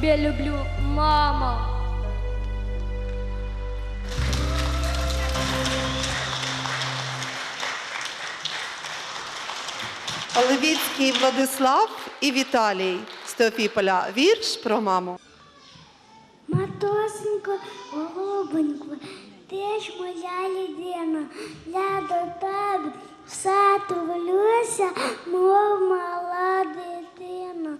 тебя люблю, мама. Левіцький Владислав і Віталій з Теофіполя. Вірш про маму. Матосенько, голубенько, ти ж моя людина, я до тебе все тулюся, мов мала дитина.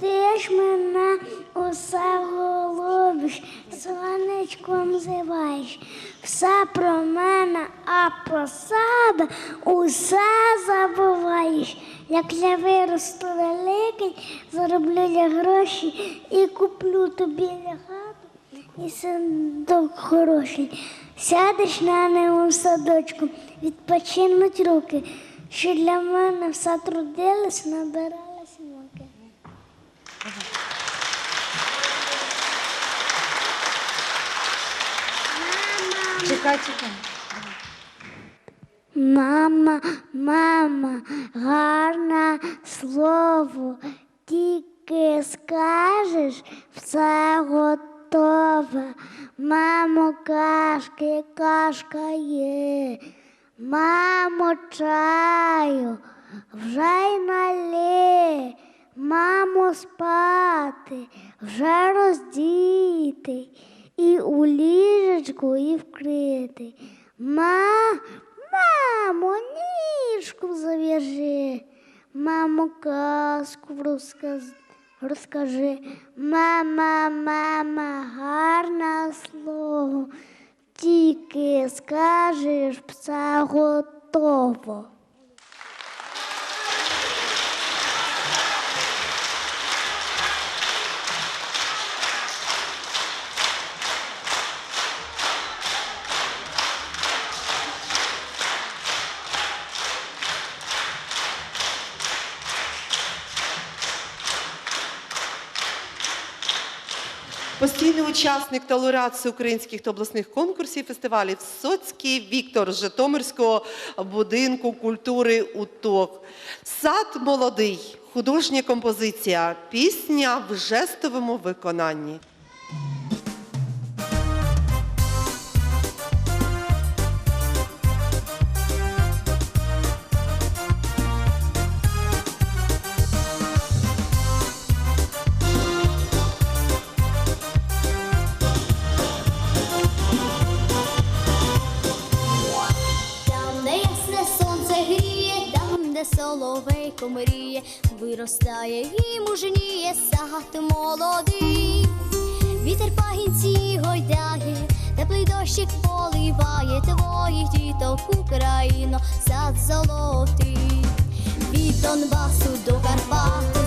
Ти ж мене усе голубиш, сонечком зиваєш. Все про мене, а себе усе забуваєш. Як я виросту великий, зароблю я гроші і куплю тобі хату і садок хороший. Сядеш на ньому в садочку, відпочинуть руки, що для мене все трудилось, набиралась Чекай. Мама, мама, гарне слово, тільки скажеш, все готове. Мамо, кашки, кашка є. Мамо, чаю, вже й налє. Мамо, спати, вже роздіти, і у ліжечку, і вкрити. Ма, мамо, ніжку зав'яжи, мамо, казку розкажи. Мама, мама, гарне слово, тільки скажеш, пса готово. Постійний учасник та лауреат всеукраїнських та обласних конкурсів фестивалів Соцький Віктор з Житомирського будинку культури УТОК. Сад молодий, художня композиція, пісня в жестовому виконанні. Соловейко мріє, виростає і мужніє сад молодий. Вітер пагінці гойдає, теплий дощик поливає твоїх діток Україно, сад золотий. Від Донбасу до Карпат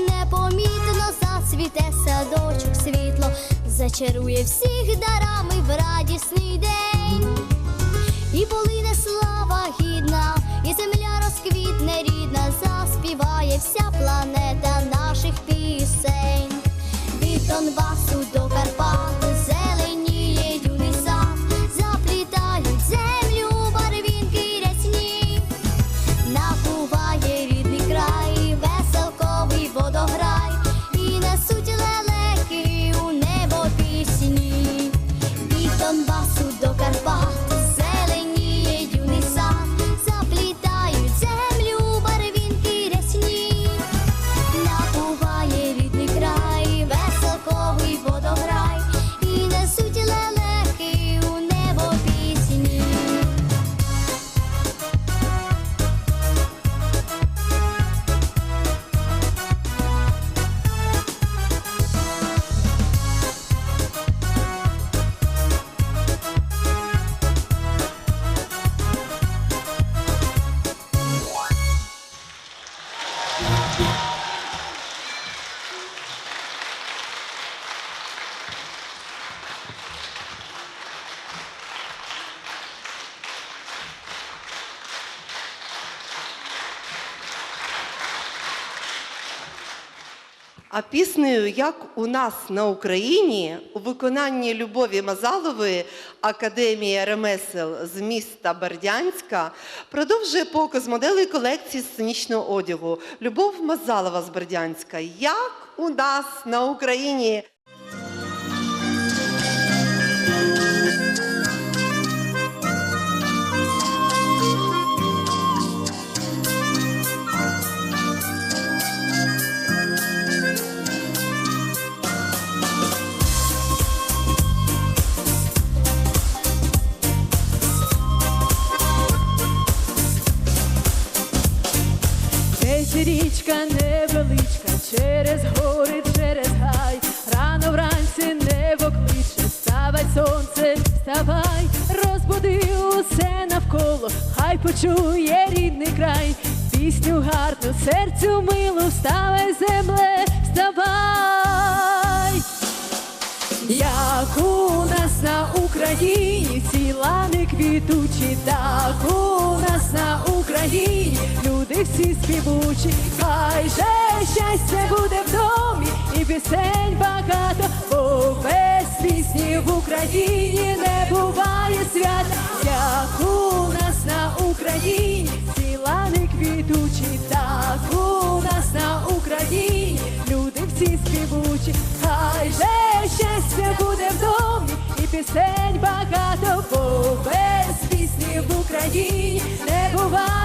непомітно зацвіте садочок світло, зачарує всіх дарами в радісний день. І полине слава гідна, і земля розквітне рідна, заспіває вся планета наших пісень. Від Донбасу до Карпат А піснею Як у нас на Україні у виконанні Любові Мазалової Академія ремесел з міста Бердянська продовжує показ моделей колекції сценічного одягу Любов Мазалова з Бердянська. Як у нас на Україні. Річка невеличка, через гори, через гай, рано вранці небо кличе, вставай, сонце, вставай, розбуди усе навколо, хай почує рідний край, пісню гарну, серцю милу, вставай, земле, вставай. Як у нас на Україні всі лани квітучі, так у нас на Україні люди всі співучі, хай же щастя буде в домі і пісень багато, бо без пісні в Україні не буває свята, як у нас на Україні всі лани квітучі, так у нас на Україні люди всі співучі, хай же пісень багато, бо без пісні в Україні не буває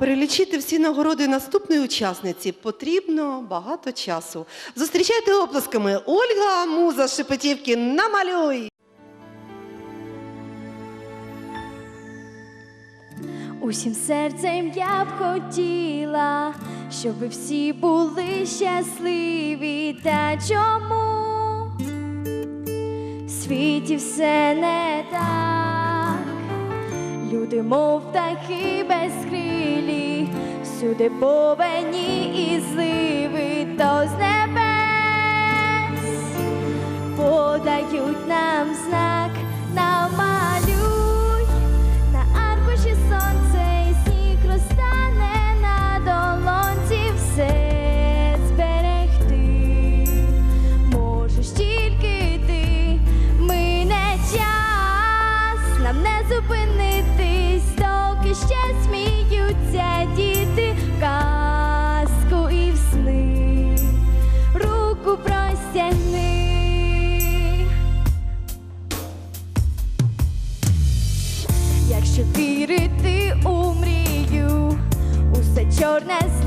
перелічити всі нагороди наступної учасниці потрібно багато часу. Зустрічайте оплесками Ольга Муза Шепетівки намалюй! Усім серцем я б хотіла, щоб всі були щасливі. Та чому в світі все не так? Люди, мов птахи безкрилі, всюди повені і зливи, то з небес подають нам знак, усе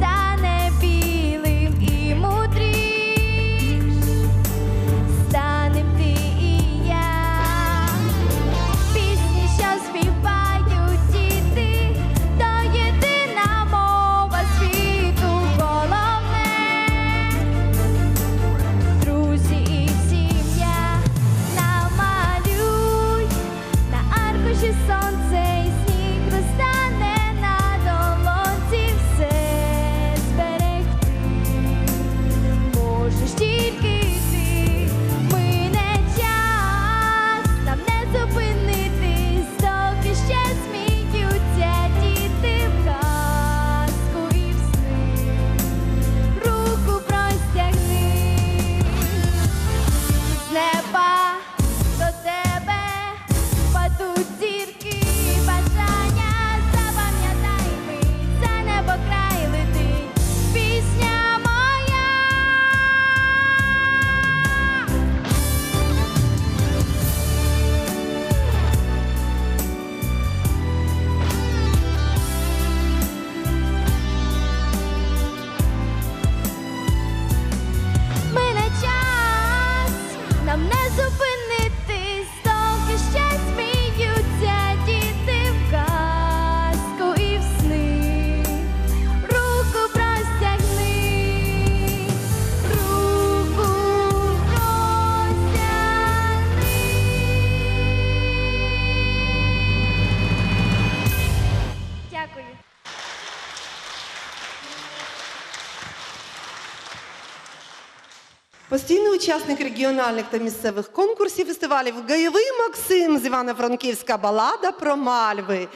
учасник регіональних та місцевих конкурсів фестивалів Гаєвий Максим з Івано-Франківська балада про мальви.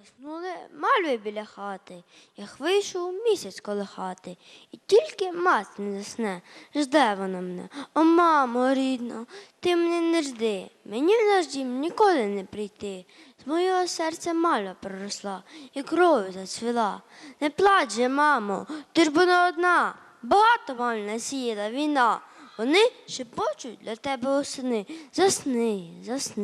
Заснули мальви біля хати, як вийшов місяць коло хати, і тільки мать не засне, жде вона мене. О, мамо рідна, ти мене не жди, мені в наш дім ніколи не прийти. З моєго серця мальва проросла і кров'ю зацвіла. Не плач же, мамо, ти ж бо не одна, багато маль насіяла війна. Вони шепочуть для тебе осени. Засни, засни.